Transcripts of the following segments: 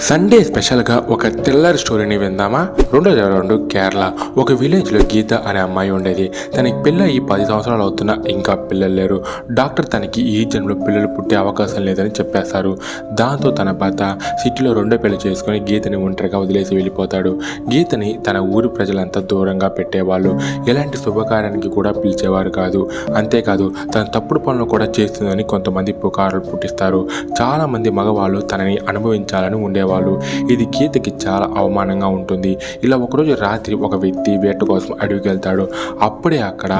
Sunday స్పెషల్గా ఒక thriller స్టోరీని విందామా? రెండో రెండు కేరళ. ఒక విలేజ్లో గీత అనే అమ్మాయి ఉండేది. తనకి పిల్ల ఈ పది సంవత్సరాలు అవుతున్నా ఇంకా పిల్లలు లేరు. డాక్టర్ తనకి ఈ జన్మలో పిల్లలు పుట్టే అవకాశం లేదని చెప్పేస్తారు. దాంతో తన భర్త సిటీలో రెండో పెళ్ళి చేసుకుని గీతని ఒంటరిగా వదిలేసి వెళ్ళిపోతాడు. గీతని తన ఊరి ప్రజలంతా దూరంగా పెట్టేవాళ్ళు. ఎలాంటి శుభకార్యానికి కూడా పిలిచేవారు కాదు. అంతేకాదు తన తప్పుడు పనులు కూడా చేస్తుందని కొంతమంది పుకార్లు పుట్టిస్తారు. చాలా మంది మగవాళ్ళు తనని అనుభవించాలని ఉండేవాళ్ళు ఇది గీతకి చాలా అవమానంగా ఉంటుంది. ఇలా ఒకరోజు రాత్రి ఒక వ్యక్తి వేట కోసం అడవికి వెళ్తాడు అప్పుడే అక్కడ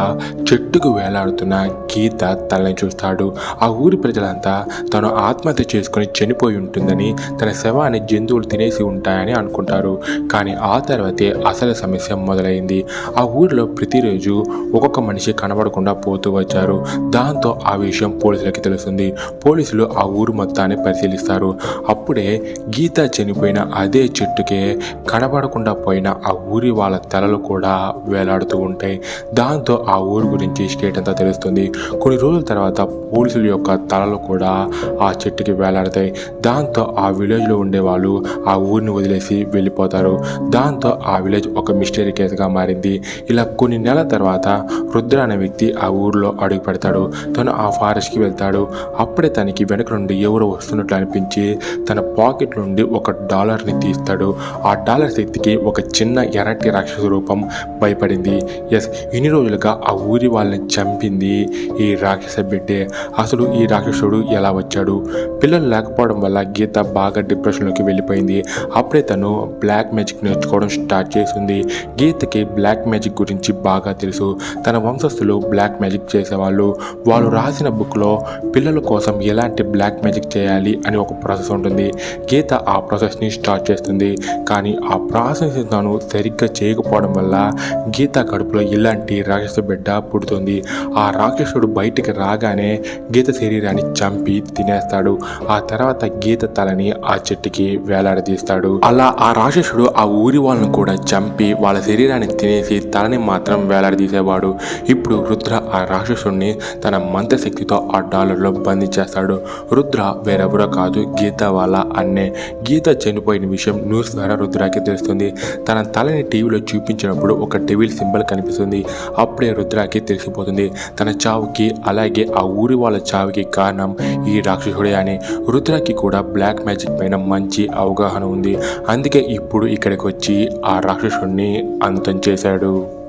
చెట్టుకు వేలాడుతున్న గీత తనని చూస్తాడు. ఆ ఊరి ప్రజలంతా తను ఆత్మహత్య చేసుకుని చనిపోయి ఉంటుందని తన శవాన్ని జంతువులు తినేసి ఉంటాయని అనుకుంటారు. కానీ ఆ తర్వాతే అసలు సమస్య మొదలైంది. ఆ ఊరిలో ప్రతిరోజు ఒక్కొక్క మనిషి కనబడకుండా పోతూ వచ్చారు. దాంతో ఆ విషయం పోలీసులకి తెలుస్తుంది. పోలీసులు ఆ ఊరు మొత్తాన్ని పరిశీలిస్తారు. అప్పుడే గీత చనిపోయిన అదే చెట్టుకే కనబడకుండా పోయిన ఆ ఊరి వాళ్ళ తలలు కూడా వేలాడుతూ ఉంటాయి. దాంతో ఆ ఊరు గురించి స్టేట్ అంతా తెలుస్తుంది. కొన్ని రోజుల తర్వాత పోలీసుల యొక్క తలలు కూడా ఆ చెట్టుకి వేలాడతాయి. దాంతో ఆ విలేజ్లో ఉండే వాళ్ళు ఆ ఊరిని వదిలేసి వెళ్ళిపోతారు. దాంతో ఆ విలేజ్ ఒక మిస్టరీ కేసుగా మారింది. ఇలా కొన్ని నెలల తర్వాత రుద్ర అనే వ్యక్తి ఆ ఊరిలో అడుగు పెడతాడు. తను ఆ ఫారెస్ట్కి వెళ్తాడు. అప్పుడే తనకి వెనక నుండి ఎవరో వస్తున్నట్లు అనిపించి తన పాకెట్ నుండి ఒక డాలర్ని తీస్తాడు. ఆ డాలర్ శక్తికి ఒక చిన్న ఎర్రటి రాక్షస రూపం భయపడింది. ఎస్ ఇన్ని రోజులుగా ఆ ఊరి వాళ్ళని చంపింది ఈ రాక్షస బిడ్డే. అసలు ఈ రాక్షసుడు ఎలా వచ్చాడు? పిల్లలు లేకపోవడం వల్ల గీత బాగా డిప్రెషన్లోకి వెళ్ళిపోయింది. అప్పుడే తను బ్లాక్ మ్యాజిక్ నేర్చుకోవడం స్టార్ట్ చేసింది. గీతకి బ్లాక్ మ్యాజిక్ గురించి బాగా తెలుసు. తన వంశస్థులు బ్లాక్ మ్యాజిక్ చేసేవాళ్ళు. వాళ్ళు రాసిన బుక్లో పిల్లల కోసం ఎలాంటి బ్లాక్ మ్యాజిక్ చేయాలి అని ఒక ప్రాసెస్ ఉంటుంది. గీత ఆ ప్రాసెస్ని స్టార్ట్ చేస్తుంది. కానీ ఆ ప్రాసెస్ తను సరిగ్గా చేయకపోవడం వల్ల గీత కడుపులో ఇలాంటి రాక్షస బిడ్డ పుడుతుంది. ఆ రాక్షసుడు బయటికి రాగానే గీత శరీరాన్ని చంపి తినేస్తాడు. ఆ తర్వాత గీత తలని ఆ చెట్టుకి వేలాడదీస్తాడు. అలా ఆ రాక్షసుడు ఆ ఊరి వాళ్ళని కూడా చంపి వాళ్ళ శరీరాన్ని తినేసి తలని మాత్రం వేలాడదీసేవాడు. ఇప్పుడు రుద్ర ఆ రాక్షసుడిని తన మంత్రశక్తితో ఆ డాలర్లో బంధించేస్తాడు రుద్ర వేరెవరో కాదు గీత వాళ్ళ అన్నే. గీత చనిపోయిన విషయం న్యూస్ ద్వారా రుద్రాకి తెలుస్తుంది. తన తలని టీవీలో చూపించినప్పుడు ఒక డెవిల్ సింబల్ కనిపిస్తుంది. అప్పుడే రుద్రాకి తెలిసిపోతుంది. తన చావుకి అలాగే ఆ ఊరి వాళ్ళ చావుకి కారణం ఈ రాక్షసుడే అని. రుద్రాకి కూడా బ్లాక్ మ్యాజిక్ పైన మంచి అవగాహన ఉంది. అందుకే ఇప్పుడు ఇక్కడికి వచ్చి ఆ రాక్షసుడిని అంతం చేశాడు.